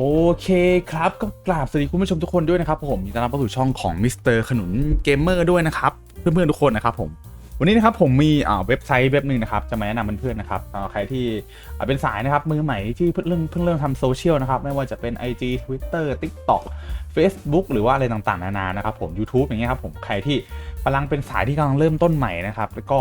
โอเคครับก็กราบสวัสดีคุณผู้ชมทุกคนด้วยนะครับผมยินดีต้อนรับเข้าสู่ช่องของมิสเตอร์ขนุนเกมเมอร์ด้วยนะครับเพื่อนๆทุกคนนะครับผมวันนี้นะครับผมมีอ่าเว็บไซต์เว็บหนึ่งนะครับจะมาแนะนำเพื่อนๆนะครับอ่าใครที่อ่าเป็นสายนะครับมือใหม่ที่เพิ่งเริ่มเพิ่งเริ่มทำโซเชียลนะครับไม่ว่าจะเป็น IG Twitter TikTok Facebook หรือว่าอะไรต่างๆนานานะครับผม YouTube อย่างเงี้ยครับผมใครที่กำลังเป็นสายที่กำลังเริ่มต้นใหม่นะครับแล้วก็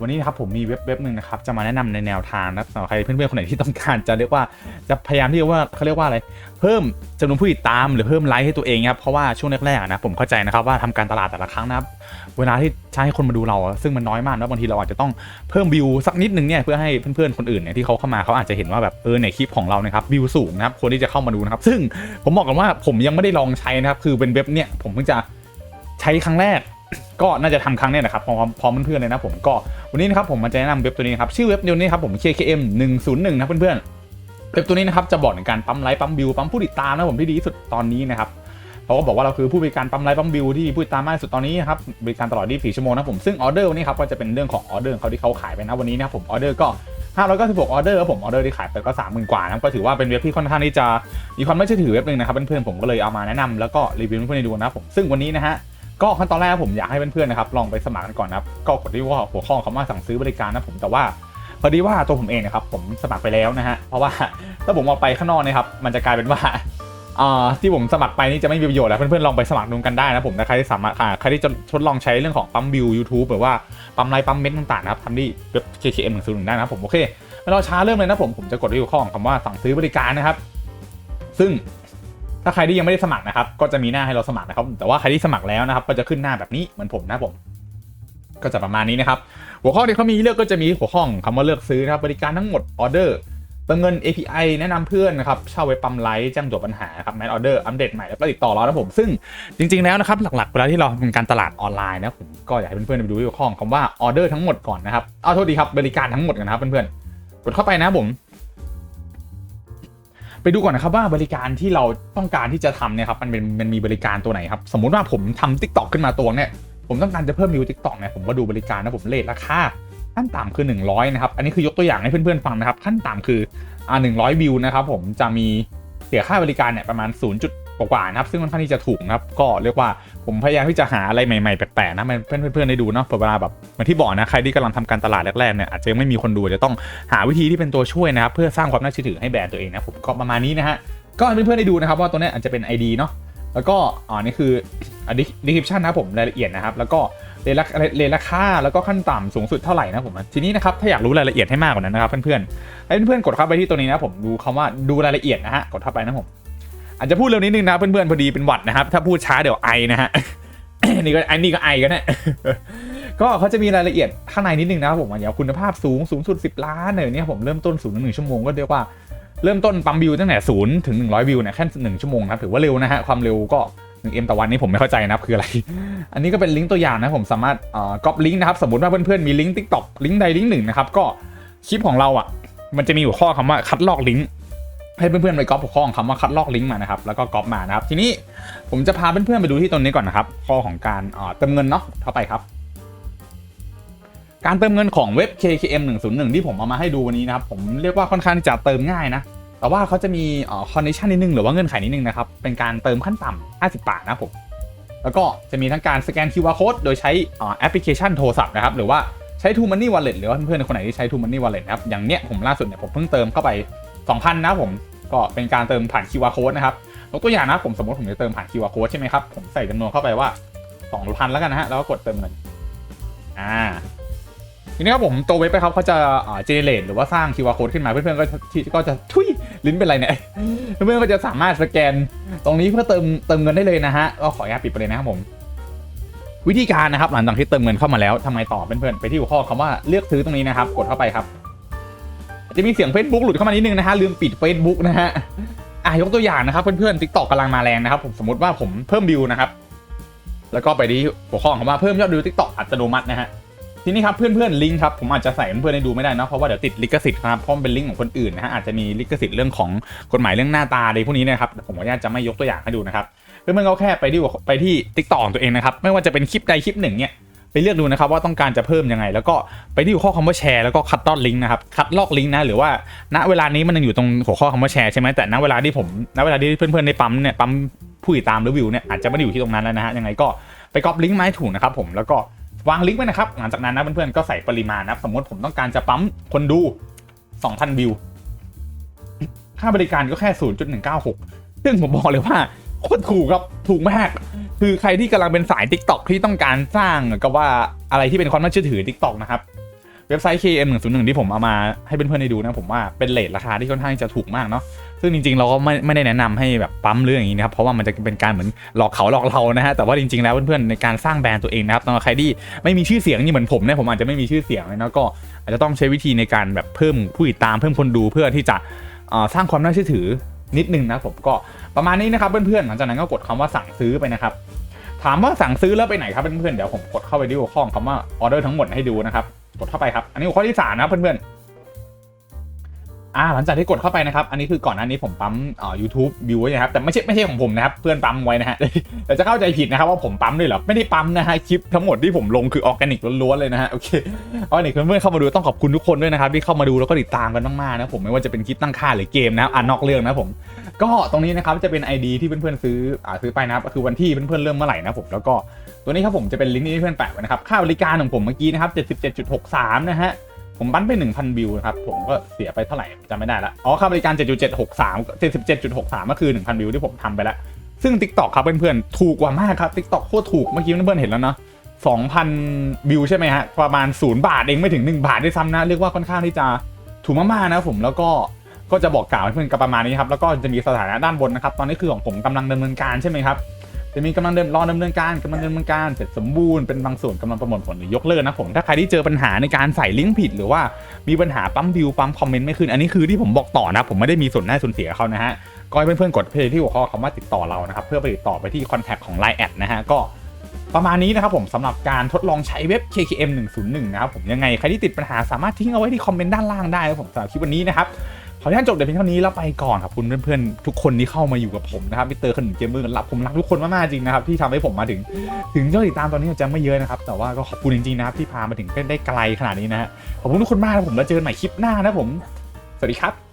วันนี้นะครับผมมีเว็บเว็บหนึ่งนะครับจะมาแนะนำในแนวทางนะสำหรับใครเพื่อนๆคนไหนที่ต้องการจะเรียกว่าจะพยายามที่จะว่าเขาเรียกว่าอะไร เพิ่มจำนวนผู้ติดตามหรือเพิ่มไลค์ให้ตัวเองครับเพราะว่าช่วงแรกๆนะผมเข้าใจนะครับว่าทำการตลาดแต่ละครั้งนะครับเวลาที่ใช้ให้คนมาดูเรา ซึ่งมันน้อยมากนะบางทีเราอาจจะต้องเพิ่มวิวสักนิดนึงเนี่ยเพื่อให้เพื่อนๆคนอื่นเนี่ยที่เขาเข้ามาเขาอาจจะเห็นว่าแบบเออในคลิปของเรานะครับวิวสูงนะครับคนที่จะเข้ามาดูนะครับ ซึ่งผมบอกกันว่าผมยังไม่ได้ลองใช้นะครับคือเป็นเว็บเนี่ยผมเพิ่งจะใช้ครั้งแรก ก็น่าจะทำครั้งนี้นะครับพร้อมพร้อมเพื่อนๆเลยนะผมก็วันนี้นะครับผมมาจะแนะนำเว็บตัวนี้ครับชื่อเว็บเดียวนี้ครับผม KKM 101นะเพื่อนๆเว็บตัวนี้นะครับจะบอกในการปั๊มไลค์ปั๊มบิวปั๊มผู้ติดตามนะผมที่ดีที่สุดตอนนี้นะครับเขาก็บอกว่าเราคือผู้บริการปั๊มไลค์ปั๊มบิวที่ผู้ติดตามมากที่สุดตอนนี้นะครับบริการตลอด 24 ชั่วโมงนะผมซึ่งออเดอร์วันนี้ครับก็จะเป็นเรื่องของออเดอร์เขาที่เขาขายไปนะวันนี้นะครับผมออเดอร์ก็596ออเดอร์ครับผมออเดอร์ที่ขายไปก็30,000กว่านะก็ถือว่าเป็นเว็บที่ค่อนข้างที่จะมีความน่เชื่อถือเว็บนึงนะครับเพื่อนๆผมก็เลยเอามาแนะนำแล้วก็รีวิวให้เพื่อนๆดูนะผมซึ่งวันนี้นะฮะ ก็ขั้นตอนแรกผมอยากให้เพื่อนๆนะครับลองไปสมัครกันก่อนนะครับก็กดที่ว่าหัวข้อคำว่าสั่งซื้อบริการนะผมแต่ว่าพอดีว่าตัวผมเองนะครับผมสมัครไปแล้วนะฮะเพราะว่าถ้าผมเอาไปข้างนอกเนะครับมันจะกลายเป็นว่าอ่าที่ผมสมัครไปนี่จะไม่มีประโยชน์แล้วเพื่อนๆลองไปสมัครดูกันได้นะผมถ้าใครที่สามารถใครที่จะทดลองใช้เรื่องของปั๊มวิว YouTube หรือว่าปั๊มไลค์ปั๊มเม็ดต่างๆนะครับทำที่เว็บ KKM 1 0 1ได้นะผมโอเคไม่รอช้าเริ่มเลยนะผมผมจะกดที่หัวข้อของคำว่าสั่งซื้อบริการนะครับ ซึ่ง ถ้าใครที่ยังไม่ได้สมัครนะครับ ก็จะมีหน้าให้เราสมัครนะครับ แต่ว่าใครที่สมัครแล้วนะครับ ก็จะขึ้นหน้าแบบนี้เหมือนผมนะผม ก็จะประมาณนี้นะครับ หัวข้อที่เขามีเลือกก็จะมีหัวข้อของคำว่าเลือกซื้อนะครับ บริการทั้งหมดออเดอร์เติมเงิน API แนะนำเพื่อนนะครับ เช่าเว็บปั๊มไลท์แจ้งตัวปัญหาครับแมทออเดอร์อัปเดตใหม่แล้วก็ติดต่อเรานะผม ซึ่งจริง ๆ แล้วนะครับ หลักๆเวลาที่เราทำการตลาดออนไลน์นะผมก็อยากให้เพื่อนๆไปดูหัวข้อคำว่าออเดอร์ทั้งหมดก่อนนะครับเอาโทษดีครับบริการทั้งหมดกันนะครับเพื่อนๆกดเข้าไปนะผม ไปดูก่อนนะครับว่าบริการที่เราต้องการที่จะทำเนี่ยครับมันเป็นมันมีบริการตัวไหนครับ สมมุติว่าผมทำทิกตอกขึ้นมาตัวเนี่ยผมต้องการจะเพิ่มวิวทิกตอกเนี่ยผมก็ดูบริการนะผมเลทราคาขั้นต่ำคือ 100 นะครับ อันนี้คือยกตัวอย่างให้เพื่อนๆฟังนะครับ ขั้นต่ำคืออ่า100 วิวนะครับผมจะมีเสียค่าบริการเนี่ยประมาณ0จุด กว่าๆนะครับซึ่งค่อนข้างที่จะถูกนะครับก็เรียกว่าผมพยายามที่จะหาอะไรใหม่ๆแปลกๆนะเพื่อนๆได้ดูเนาะเวลาแบบเหมือนที่บอกนะใครที่กำลังทำการตลาดแรกๆเนี่ยอาจจะยังไม่มีคนดูจะต้องหาวิธีที่เป็นตัวช่วยนะครับเพื่อสร้างความน่าเชื่อถือให้แบรนด์ตัวเองนะผมก็ประมาณนี้นะฮะก็ให้เพื่อนๆได้ดูนะครับว่าตัวเนี้ยอาจจะเป็น ID เนาะแล้วก็อ่านี่คืออ่า description นะผมรายละเอียดนะครับแล้วก็เรทราเรทราคาแล้วก็ขั้นต่ำสูงสุดเท่าไหร่นะผมทีนี้นะครับถ้าอยากรู้รายละเอียดให้มากกว่านั้นนะครับเพื่อนๆให้เพื่อนๆกดเข้าไปที่ตัวนี้นะผมดูคำว่าดูรายละเอียดนะฮะกดเข้าไปนะผม อาจจะพูดเร็วนิดนึงนะเพื่อนๆพอดีเป็นหวัดนะครับ ถ้าพูดช้าเดี๋ยวไอนะฮะนี่ก็ไอนี่ก็ไอกันน่ก็เขาจะมีรายละเอียดข้างในนิดนึงนะครับผมอย่างคุณภาพสูงสูงสุด 10 ล้านเนี่ยนี่ยผมเริ่มต้นศูนย์หนึ่งชั่วโมงก็เรียกว่าเริ่มต้นปั๊มวิวตั้งแต่ศูนย์ถึง100วิวเนี่ยแค่หนึ่งชั่วโมงนะถือว่าเร็วนะฮะความเร็วก็1 m ต่อวันนี้ผมไม่เข้าใจนะครับคืออะไร อันนี้ก็เป็นลิงก์ตัวอย่างนะผมสามารถอ่อก๊อปลิงก์นะครับสมมติว่าเพื่อนๆมีลิงก์ TikTok ลิงก์ใดลิงก์หนึ่งนะครับก็คลิปของเราอะมันจะมีหัวข้อคำว่าคัดลอกลิงก์ ให้เพื่อนๆไปก๊อปหัวข้อของคำว่าคัดลอกลิงก์มานะครับแล้วก็ก๊อปมานะครับ ทีนี้ผมจะพาเพื่อนๆไปดูที่ตรงนี้ก่อนนะครับ ข้อของการเติมเงินเนาะเข้าไปครับ การเติมเงินของเว็บ KKM 101 ที่ผมเอามาให้ดูวันนี้นะครับผมเรียกว่าค่อนข้างที่จะเติมง่ายนะแต่ว่าเขาจะมีคอนดิชันนิดนึงหรือว่าเงื่อนไขนิดนึงนะครับเป็นการเติมขั้นต่ำ50 บาทนะผมแล้วก็จะมีทั้งการสแกน QR code โดยใช้แอปพลิเคชันโทรศัพท์นะครับหรือว่าใช้ True Money Wallet หรือว่าเพื่อนๆคนไหนที่ใช้ True Money Wallet นะครับอย่างเนี้ยผมล่าสุดเนี่ยผมเพิ่งเติมเข้าไป 2,000 นะผม ก็เป็นการเติมผ่าน QR code นะครับยกตัวอย่างนะผมสมมติผมจะเติมผ่าน QR code ใช่ไหมครับ ผมใส่จำนวนเข้าไปว่า 2,000 แล้วกันนะฮะ แล้วก็กดเติมเงินอ่าทีนี้ครับผมตัวเว็บไปครับเขาจะเจเนเรตหรือว่าสร้าง QR code ขึ้นมาเพื่อนๆก็ที่ก็จะทุยลิ้นเป็นไรเนี่ยเพื่อนๆก็จะสามารถสแกน ตรงนี้เพื่อเติมเติมเงินได้เลยนะฮะก็ขออนุญาตปิดไปเลยนะครับผม วิธีการนะครับหลังจากที่เติมเงินเข้ามาแล้วทำไมต่อเพื่อนๆไปที่หัวข้อคำว่าเลือกซื้อตรงนี้นะครับ กดเข้าไปครับ จะมีเสียง Facebook หลุดเข้ามานิดนึงนะฮะลืมปิด Facebook นะฮะอะยกตัวอย่างนะครับเพื่อนๆ TikTok กำลังมาแรงนะครับผมสมมติว่าผมเพิ่มวิวนะครับ แล้วก็ไปที่หัวข้อคำว่าเพิ่มยอดวิว TikTok อัตโนมัตินะฮะทีนี้ครับเพื่อนๆลิงก์ครับผมอาจจะใส่เพื่อนๆให้ดูไม่ได้นะเพราะว่าเดี๋ยวติดลิขสิทธิ์ครับเพราะมันเป็นลิงก์ของคนอื่นนะฮะอาจจะมีลิขสิทธิ์เรื่องของกฎหมายเรื่องหน้าตาอะไรพวกนี้นะครับผมขออนุญาตจะไม่ยกตัวอย่างให้ดูนะครับเพื่อนๆก็แค่ไปที่ไปที่ติ๊กต็อกของตัวเองนะครับไม่ว่าจะเป็นคลิปใดคลิปหนึ่งเนี่ย ไปเลือกดูนะครับว่าต้องการจะเพิ่มยังไง แล้วก็ไปที่หัวข้อคำว่าแชร์แล้วก็คัดลอกลิงก์นะครับคัดลอกลิงก์นะหรือว่าณเวลานี้มันยังอยู่ตรงหัวข้อคำว่าแชร์ใช่ไหมแต่ณเวลาที่ผมณเวลาที่เพื่อนๆในปั๊มเนี่ยปั๊มผู้ติดตามหรือวิวเนี่ยอาจจะไม่ได้อยู่ที่ตรงนั้นแล้วนะฮะยังไงก็ไปก๊อปลิงก์มาให้ถูกนะครับผมแล้วก็วางลิงก์ไว้นะครับหลังจากนั้นนะเพื่อนๆก็ใส่ปริมาณนะสมมติผมต้องการจะปั๊มคนดู 2,000 วิว ค่าบริการก็แค่ 0.196 ซึ่งผมบอกเลยว่าโคตรถูกครับถูกมาก คือใครที่กำลังเป็นสาย TikTok ที่ต้องการสร้างก็ว่าอะไรที่เป็นความน่าเชื่อถือ TikTok นะครับ เว็บไซต์ KM 101ที่ผมเอามาให้เพื่อนๆได้ดูนะ ผมว่าเป็นเลทราคาที่ค่อนข้างจะถูกมากเนาะซึ่งจริงๆเราก็ไม่ไม่ได้แนะนำให้แบบปั๊มเรื่องอย่างนี้นะครับเพราะว่ามันจะเป็นการเหมือนหลอกเขาหลอกเรานะฮะแต่ว่าจริงๆแล้วเพื่อนๆในการสร้างแบรนด์ตัวเองนะครับสำหรับใครที่ไม่มีชื่อเสียงนี่เหมือนผมเนี่ยผมอาจจะไม่มีชื่อเสียงเลยนะก็อาจจะต้องใช้วิธีในการแบบเพิ่มผู้ติดตามเพิ่มคนดูเพื่อที่จะสร้างความน่าเชื่อถือ นิดนึงนะผมก็ประมาณนี้นะครับเพื่อนๆหลังจากนั้นก็กดคำว่าสั่งซื้อไปนะครับถามว่าสั่งซื้อแล้วไปไหนครับเพื่อนๆเดี๋ยวผมกดเข้าไปที่หัวข้องคำว่าออเดอร์ทั้งหมดให้ดูนะครับกดเข้าไปครับอันนี้หัวข้อที่สามนะเพื่อนๆ อ่าหลังจากที่กดเข้าไปนะครับ อันนี้คือก่อนหน้านี้ผมปั๊มอ่า YouTube วิวไว้นะครับ แต่ไม่ใช่ไม่ใช่ของผมนะครับ เพื่อนปั๊มไว้นะฮะเดี๋ยวจะเข้าใจผิดนะครับว่าผมปั๊มด้วยเหรอ ไม่ได้ปั๊มนะฮะ คลิปทั้งหมดที่ผมลงคือออร์แกนิกล้วนๆเลยนะฮะ โอเคออร์แกนิกเพื่อนๆเข้ามาดูต้องขอบคุณทุกคนด้วยนะครับที่เข้ามาดูแล้วก็ติดตามกันมากๆนะผมไม่ว่าจะเป็นคลิปตั้งค่าหรือเกมนะครับอ่านนอกเรื่องนะผมก็ตรงนี้นะครับจะเป็น ID ที่เพื่อนๆซื้ออ่าซื้อไปนะครับก็คือวันที่เพื่อนๆเริ่มเมื่อไหร่นะผมแล้วก็ตัวนี้ครับผมจะเป็นลิงก์ที่เพื่อนแปะไว้นะครับค่าบริการของผมเมื่อกี้นะครับ77.63นะฮะ ผมบั้นไป1,000วิวนะครับ ผมก็เสียไปเท่าไหร่จำไม่ได้ละอ๋อค่าบริการ 7.763 77.63ก็คือ 1,000วิวที่ผมทำไปแล้ว ซึ่ง TikTok ครับเพื่อนๆถูกกว่ามากครับ TikTok โคตรถูกเมื่อกี้เพื่อนๆเห็นแล้วเนาะ2,000วิวใช่ไหมฮะประมาณ 0 บาทเองไม่ถึง 1 บาทด้วยซ้ำนะ เรียกว่าค่อนข้างที่จะถูกมากๆนะผมแล้วก็ก็จะบอกกล่าวให้เพื่อนกันประมาณนี้ครับแล้วก็จะมีสถานะด้านบนนะครับ ตอนนี้คือของผมกำลังดำเนินการใช่ไหมครับ จะมีกำลังเดินรอดำเนินการกำลังดำเนินการเสร็จสมบูรณ์เป็นบางส่วนกำลังประมวลผลหรือยกเลิกนะผมถ้าใครที่เจอปัญหาในการใส่ลิงก์ผิดหรือว่ามีปัญหาปั๊มวิวปั๊มคอมเมนต์ไม่ขึ้นอันนี้คือที่ผมบอกต่อนะผมไม่ได้มีส่วนได้ส่วนเสียเขานะฮะก็ให้เพื่อนๆกดเพจที่หัวข้อคำว่าติดต่อเรานะครับเพื่อไปติดต่อไปที่คอนแทคของ Line แอดนะฮะก็ประมาณนี้นะครับผมสำหรับการทดลองใช้เว็บ KKM 101 นะครับผมยังไงใครที่ติดปัญหาสามารถทิ้งเอาไว้ที่คอมเมนต์ด้านล่างได้นะครับผมสำหรับคลิปวันนี้นะครับ ขออนุญาตจบแต่เพียงเท่านี้แล้วไปก่อนครับคุณเพื่อนๆทุกคนที่เข้ามาอยู่กับผมนะครับพี่เตอร์ขนมเกมเมอร์รับผมรักทุกคนมากๆจริงนะครับที่ทำให้ผมมาถึง ถึงยอดติดตามตอนนี้จจะไม่เยอะนะครับแต่ว่าก็ขอบคุณจริงๆนะครับที่พามาถึงได้ไกลขนาดนี้นะฮะขอบคุณทุกคนมากนะผมแล้วเจอกันใหม่คลิปหน้านะผม สวัสดีครับ